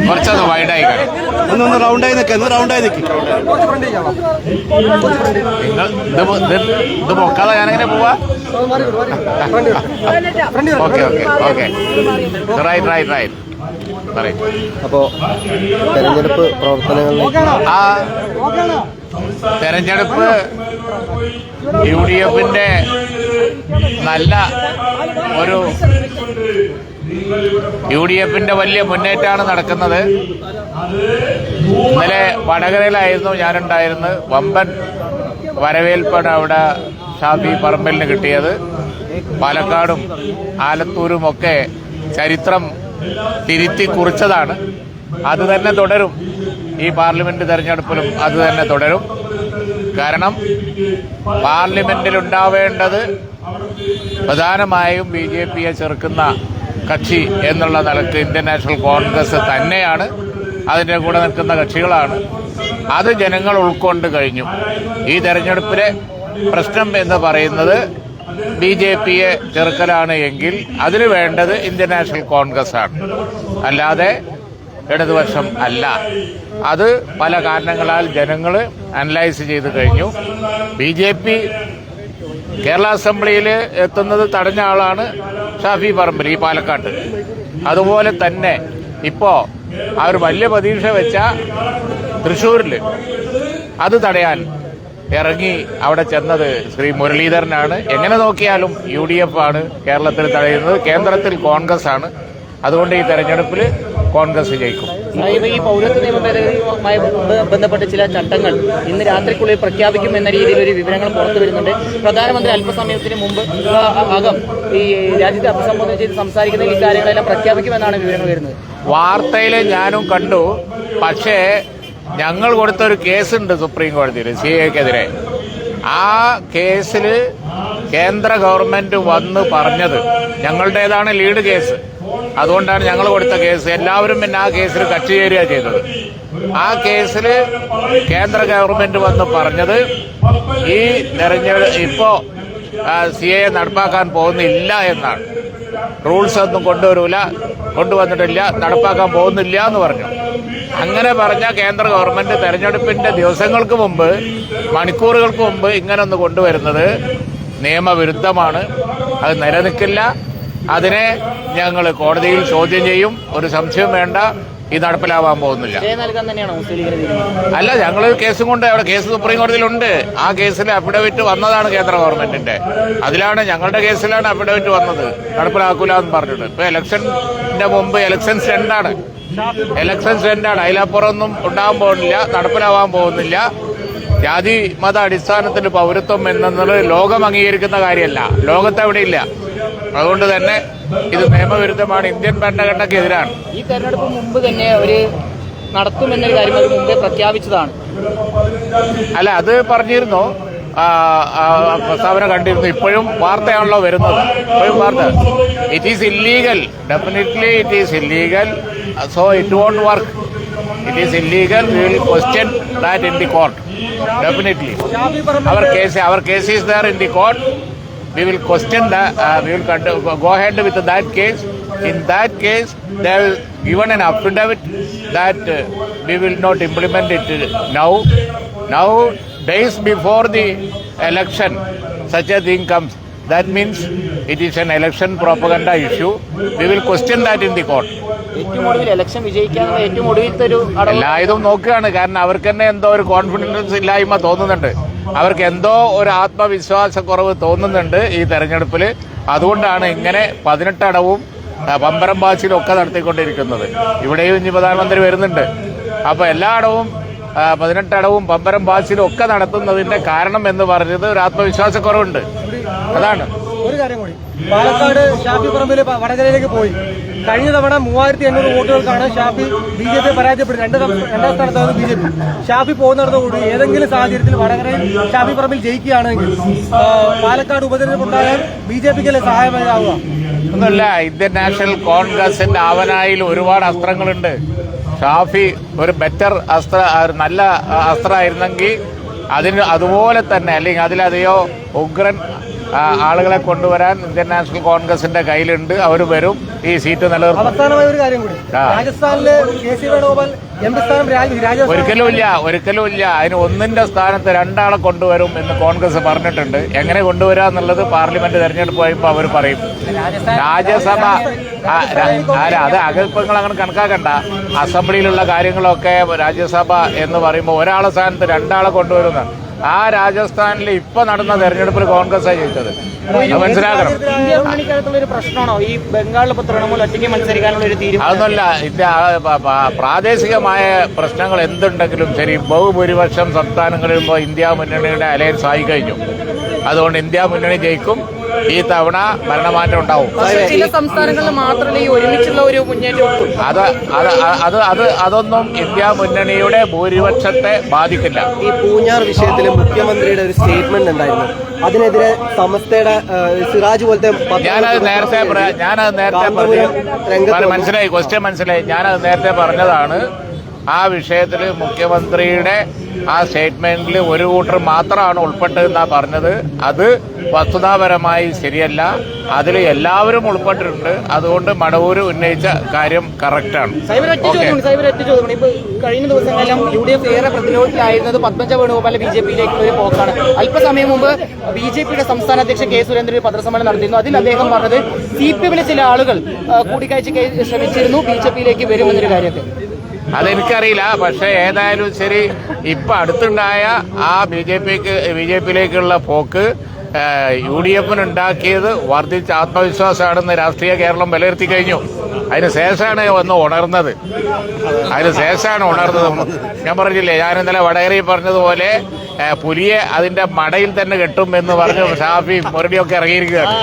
കുറച്ചൊന്ന് വൈഡായി ഒന്നൊന്ന് റൗണ്ടായി നിൽക്കുക ഒന്ന് റൗണ്ടായി നിൽക്കും നിങ്ങൾ ഇത് പൊക്കാതെ ഞാനെങ്ങനെ പോവാ? Okay okay okay right right right അപ്പോ തെരഞ്ഞെടുപ്പ് പ്രവർത്തനങ്ങളിലേക്ക് ആ തെരഞ്ഞെടുപ്പ് യു ഡി എഫിന്റെ നല്ല ഒരു യു ഡി എഫിന്റെ വലിയ മുന്നേറ്റമാണ് നടക്കുന്നത്. ഇന്നലെ വടകരയിലായിരുന്നു ഞാനുണ്ടായിരുന്നത്. വമ്പൻ വരവേൽപ്പാണ് അവിടെ ഷാഫി പറമ്പലിന് കിട്ടിയത്. പാലക്കാടും ആലത്തൂരും ഒക്കെ ചരിത്രം തിരുത്തി കുറിച്ചതാണ്. അത് തന്നെ തുടരും. ഈ പാർലമെന്റ് തെരഞ്ഞെടുപ്പിലും അത് തന്നെ തുടരും. കാരണം പാർലമെന്റിൽ ഉണ്ടാവേണ്ടത് പ്രധാനമായും ബി ജെ പിയെ ചെറുക്കുന്ന കക്ഷി എന്നുള്ള നിലയ്ക്ക് ഇന്ത്യൻ നാഷണൽ കോൺഗ്രസ് തന്നെയാണ് അതിന്റെ കൂടെ നിൽക്കുന്ന കക്ഷികളാണ്. അത് ജനങ്ങൾ ഉൾക്കൊണ്ട് കഴിഞ്ഞു. ഈ തെരഞ്ഞെടുപ്പിലെ പ്രശ്നം എന്ന് പറയുന്നത് ബി ജെ പിയെ ചെറുക്കലാണ് എങ്കിൽ അതിന് വേണ്ടത് ഇന്ത്യൻ നാഷണൽ കോൺഗ്രസ് ആണ്. അല്ലാതെ ഇടതുപക്ഷം അല്ല. അത് പല കാരണങ്ങളാൽ ജനങ്ങൾ അനലൈസ് ചെയ്ത് കഴിഞ്ഞു. ബി ജെ പി കേരള അസംബ്ലിയിൽ എത്തുന്നത് തടഞ്ഞ ആളാണ് ഷാഫി പറമ്പിൽ ഈ പാലക്കാട്ട്. അതുപോലെ തന്നെ ഇപ്പോൾ അവർ വലിയ പ്രതീക്ഷ വെച്ച തൃശ്ശൂരിൽ അത് തടയാൻ ഇറങ്ങി അവിടെ ചെന്നത് ശ്രീ മുരളീധരനാണ്. എങ്ങനെ നോക്കിയാലും യു ഡി എഫ് ആണ് കേരളത്തിൽ തടയുന്നത്. കേന്ദ്രത്തിൽ കോൺഗ്രസ് ആണ്. അതുകൊണ്ട് ഈ തെരഞ്ഞെടുപ്പിൽ കോൺഗ്രസ് ജയിക്കും സാഹിബ് ഈ പൗരത്വ നിയമ ഭേദഗതിയുമായി ബന്ധപ്പെട്ട ചില ചട്ടങ്ങൾ ഇന്ന് രാത്രിക്കുള്ളിൽ പ്രഖ്യാപിക്കും എന്ന രീതിയിൽ ഒരു വിവരങ്ങൾ പുറത്തു വരുന്നുണ്ട്. പ്രധാനമന്ത്രി അല്പസമയത്തിന് മുമ്പ് അകം ഈ രാജ്യത്തെ അഭിസംബോധന ചെയ്ത് സംസാരിക്കുന്ന ഈ കാര്യങ്ങളെല്ലാം പ്രഖ്യാപിക്കുമെന്നാണ് വിവരങ്ങൾ വരുന്നത്. വാർത്തയിൽ ഞാനും കണ്ടു. പക്ഷേ ഞങ്ങൾ കൊടുത്തൊരു കേസുണ്ട് സുപ്രീം കോടതിയിൽ സി എക്കെതിരെ ആ കേസിൽ കേന്ദ്ര ഗവൺമെന്റ് വന്ന് പറഞ്ഞത് ഞങ്ങളുടേതാണ് ലീഡ് കേസ്. അതുകൊണ്ടാണ് ഞങ്ങൾ കൊടുത്ത കേസ്. എല്ലാവരും പിന്നെ ആ കേസിൽ കക്ഷി ചേരുക ചെയ്തത്. ആ കേസിൽ കേന്ദ്ര ഗവൺമെന്റ് വന്ന് പറഞ്ഞത് ഈ തെരഞ്ഞെടുപ്പ് ഇപ്പോ സി എ നടപ്പാക്കാൻ പോകുന്നില്ല എന്നാണ്. റൂൾസ് ഒന്നും കൊണ്ടുവരൂല കൊണ്ടുവന്നിട്ടില്ല നടപ്പാക്കാൻ പോകുന്നില്ല എന്ന് പറഞ്ഞു. അങ്ങനെ പറഞ്ഞ കേന്ദ്ര ഗവൺമെന്റ് തെരഞ്ഞെടുപ്പിന്റെ ദിവസങ്ങൾക്ക് മുമ്പ് മണിക്കൂറുകൾക്ക് മുമ്പ് ഇങ്ങനെ ഒന്ന് കൊണ്ടുവരുന്നത് നിയമവിരുദ്ധമാണ്. അത് നിലനിൽക്കില്ല. അതിനെ ഞങ്ങൾ കോടതിയിൽ ചോദ്യം ചെയ്യും. ഒരു സംശയം വേണ്ട. ഇത് നടപ്പിലാവാൻ പോകുന്നില്ല. അല്ല ഞങ്ങൾ കേസും കൊണ്ട് അവിടെ കേസ് സുപ്രീം കോടതിയിലുണ്ട്. ആ കേസിൽ അഫിഡവിറ്റ് വന്നതാണ് കേന്ദ്ര ഗവൺമെന്റിന്റെ. അതിലാണ് ഞങ്ങളുടെ കേസിലാണ് അഫിഡവിറ്റ് വന്നത്. നടപ്പിലാക്കൂല എന്ന് പറഞ്ഞിട്ട്. ഇപ്പൊ ഇലക്ഷന്റെ മുമ്പ് ഇലക്ഷൻ സ്റ്റെൻഡാണ് ഇലക്ഷൻ സ്റ്റെൻഡാണ് അതിലപ്പുറമൊന്നും ഉണ്ടാകാൻ പോകുന്നില്ല. നടപ്പിലാവാൻ പോകുന്നില്ല. ജാതി മത അടിസ്ഥാനത്തിൽ പൗരത്വം എന്നത് ലോകം അംഗീകരിക്കുന്ന കാര്യമല്ല. ലോകത്ത് എവിടെയില്ല അതുകൊണ്ട് തന്നെ ഇത് നിയമവിരുദ്ധമാണ്. ഇന്ത്യൻ ഭരണഘടനക്കെതിരാണ്. ഈ തെരഞ്ഞെടുപ്പ് മുമ്പ് തന്നെ ഒരു നടത്തുമെന്നൊരു കാര്യം അത് മുമ്പേ പ്രഖ്യാപിച്ചതാണ്. അല്ല അത് പറഞ്ഞിരുന്നു. പ്രസ്താവന കണ്ടിരുന്നു. ഇപ്പോഴും വാർത്തയാണല്ലോ വരുന്നത്. ഇപ്പോഴും വാർത്ത. It is illegal definitely it is illegal so it won't work it is illegal will question that in the court Definitely. Our case, our case is there in the court. We will question that. Uh, we will go ahead with that case. In that case, they have given an affidavit that uh, we will not implement it now. Now, days before the election, such a thing comes. That means it is an election propaganda issue. We will question that in the court. ഏറ്റവും ഒടുവിൽ election വിജയിക്കാനുള്ള ഏറ്റവും ഒടുവിലത്തെ ഒരു അടവ് എല്ലായിതും നോക്കുകയാണ്. കാരണം അവർക്ക് തന്നെ എന്തോ ഒരു കോൺഫിഡൻസ് ഇല്ലായ്മ തോന്നുന്നുണ്ട്. അവർക്ക് എന്തോ ഒരു ആത്മവിശ്വാസക്കുറവ് തോന്നുന്നുണ്ട് ഈ തെരഞ്ഞെടുപ്പിൽ അതുകൊണ്ടാണ് ഇങ്ങനെ പതിനെട്ടടവും പമ്പരം പാച്ചിലും ഒക്കെ നടത്തിക്കൊണ്ടിരിക്കുന്നത്. ഇവിടെയും ഇനി പ്രധാനമന്ത്രി വരുന്നുണ്ട്. അപ്പൊ എല്ലായിടവും പതിനെട്ടടവും പമ്പരം പാച്ചിലും ഒക്കെ നടത്തുന്നതിന്റെ കാരണം എന്ന് പറഞ്ഞത് ഒരു ആത്മവിശ്വാസക്കുറവുണ്ട്. അതാണ്. ഒരു കാര്യം കൂടി. പാലക്കാട് ഷാഫി പറമ്പിൽ വടകരയിലേക്ക് പോയി. കഴിഞ്ഞ തവണ മൂവായിരത്തി എണ്ണൂറ് വോട്ടുകൾക്കാണ് ഷാഫി ബി ജെ പി പരാജയപ്പെടുന്നത്. രണ്ട് രണ്ടാം സ്ഥാനത്താണ് ബി ജെ പി. ഷാഫി പോകുന്നിടത്തോടുകൂടി ഏതെങ്കിലും സാഹചര്യത്തിൽ വടകരയിൽ ഷാഫി പറമ്പിൽ ജയിക്കുകയാണെങ്കിൽ പാലക്കാട് ഉപതെരഞ്ഞെടുപ്പ് ഉണ്ടായാൽ ബി ജെ പിക്ക് സഹായമായാവുക ഒന്നുമില്ല ഇന്ത്യൻ നാഷണൽ കോൺഗ്രസിന്റെ ആവനായിൽ ഒരുപാട് അസ്ത്രങ്ങളുണ്ട്. ഷാഫി ഒരു ബെറ്റർ അസ്ത്ര ഒരു നല്ല അസ്ത്രമായിരുന്നെങ്കിൽ അതിന് അതുപോലെ തന്നെ അല്ലെങ്കിൽ അതിലധികം ഉഗ്രൻ ആളുകളെ കൊണ്ടുവരാൻ ഇന്ത്യൻ നാഷണൽ കോൺഗ്രസിന്റെ കയ്യിലുണ്ട്. അവർ വരും. ഈ സീറ്റ് നിലനിർത്തും. അവസാനമായ ഒരു കാര്യം കൂടി. രാജസ്ഥാനിലെ കെ സി വേണുഗോപാൽ ഒരിക്കലും ഇല്ല ഒരിക്കലും ഇല്ല. അതിന് ഒന്നിന്റെ സ്ഥാനത്ത് രണ്ടാളെ കൊണ്ടുവരും എന്ന് കോൺഗ്രസ് പറഞ്ഞിട്ടുണ്ട്. എങ്ങനെ കൊണ്ടുവരാ എന്നുള്ളത് പാർലമെന്റ് തെരഞ്ഞെടുപ്പ് കഴിയുമ്പോൾ അവർ പറയും. രാജ്യസഭ ആരാ അല്ല അത് അകൽപ്പങ്ങൾ അങ്ങനെ കണക്കാക്കണ്ട. അസംബ്ലിയിലുള്ള കാര്യങ്ങളൊക്കെ രാജ്യസഭ എന്ന് പറയുമ്പോൾ ഒരാളെ സ്ഥാനത്ത് രണ്ടാളെ കൊണ്ടുവരുന്ന ആ രാജസ്ഥാനിൽ ഇപ്പൊ നടന്ന തെരഞ്ഞെടുപ്പിൽ കോൺഗ്രസ് ആയി ജയിച്ചത് മനസ്സിലാക്കണം. പ്രശ്നമാണോ? ഈ ബംഗാളിൽ ഇപ്പോൾ തൃണമൂൽ ഒറ്റയ്ക്ക് മത്സരിക്കാനുള്ള ഒരു തീരുമാനം? അതൊന്നുമല്ല പ- പ്രാദേശികമായ പ്രശ്നങ്ങൾ എന്തുണ്ടെങ്കിലും ശരി ബഹുഭൂരിപക്ഷം സംസ്ഥാനങ്ങളിൽ ഇപ്പോൾ ഇന്ത്യ മുന്നണിയുടെ അലയൻസ് ആയി കഴിഞ്ഞു. അതുകൊണ്ട് ഇന്ത്യ മുന്നണി ജയിക്കും. ഈ തവണ ഭരണമാറ്റം ഉണ്ടാവും. ചില സംസ്ഥാനങ്ങളിൽ മാത്രമല്ല ഈ ഒരുമിച്ചുള്ള ഒരു മുന്നേറ്റം അത് അത് അത് അത് അതൊന്നും ഇന്ത്യ മുന്നണിയുടെ ഭൂരിപക്ഷത്തെ ബാധിക്കില്ല. ഈ പൂഞ്ഞാർ വിഷയത്തിൽ മുഖ്യമന്ത്രിയുടെ ഒരു സ്റ്റേറ്റ്മെന്റ് ഉണ്ടായിരുന്നു. അതിനെതിരെ സമസ്തയുടെ സിറാജ് പോലത്തെ ഞാനത് നേരത്തെ ഞാനത് നേരത്തെ. മനസ്സിലായി ക്വസ്റ്റ്യൻ മനസ്സിലായി. ഞാനത് നേരത്തെ പറഞ്ഞതാണ്. ആ വിഷയത്തിൽ മുഖ്യമന്ത്രിയുടെ ആ സ്റ്റേറ്റ്മെന്റിൽ ഒരു കൂട്ടർ മാത്രമാണ് ഉൾപ്പെട്ടതെന്നാണ് പറഞ്ഞത്. അത് വസ്തുതാപരമായി ശരിയല്ല. അതിൽ എല്ലാവരും ഉൾപ്പെട്ടിട്ടുണ്ട്. അതുകൊണ്ട് മടവൂര് ഉന്നയിച്ച കാര്യം കറക്റ്റാണ് കഴിഞ്ഞ ദിവസങ്ങളിലും യു ഡി എഫ് ഏറെ പ്രതിരോധത്തിലായിരുന്നത് പത്മജ വേണുഗോപാൽ ബി ജെ പിയിലേക്കുള്ള ഒരു പോക്കാണ്. അല്പസമയം മുമ്പ് ബി ജെ പിയുടെ സംസ്ഥാന അധ്യക്ഷൻ കെ സുരേന്ദ്രൻ ഒരു പത്രസമ്മേളനം നടത്തിയിരുന്നു. അതിൽ അദ്ദേഹം പറഞ്ഞത് സി പി എമ്മിലെ ചില ആളുകൾ കൂടിക്കാഴ്ച കൂടിക്കാഴ്ചയ്ക്ക് ശ്രമിച്ചിരുന്നു ബി ജെ പിയിലേക്ക് വരുമെന്നൊരു കാര്യത്തിൽ. അതെനിക്കറിയില്ല. പക്ഷെ ഏതായാലും ശരി ഇപ്പൊ അടുത്തുണ്ടായ ആ ബി ജെ പിക്ക് ബി ജെ പിയിലേക്കുള്ള പോക്ക് യു ഡി എഫിന് ഉണ്ടാക്കിയത് വർദ്ധിച്ച ആത്മവിശ്വാസമാണെന്ന് രാഷ്ട്രീയ കേരളം വിലയിരുത്തി കഴിഞ്ഞു. അതിന് ശേഷമാണ് ഒന്ന് ഉണർന്നത്. അതിന് ശേഷമാണ് ഉണർന്നത്. ഞാൻ പറഞ്ഞില്ലേ ഞാൻ ഇന്നലെ വടകരയിൽ പറഞ്ഞതുപോലെ പുലിയെ അതിന്റെ മടയിൽ തന്നെ കെട്ടും എന്ന് പറഞ്ഞു ഷാഫി മുരടിയൊക്കെ ഇറങ്ങിയിരിക്കുകയാണ്.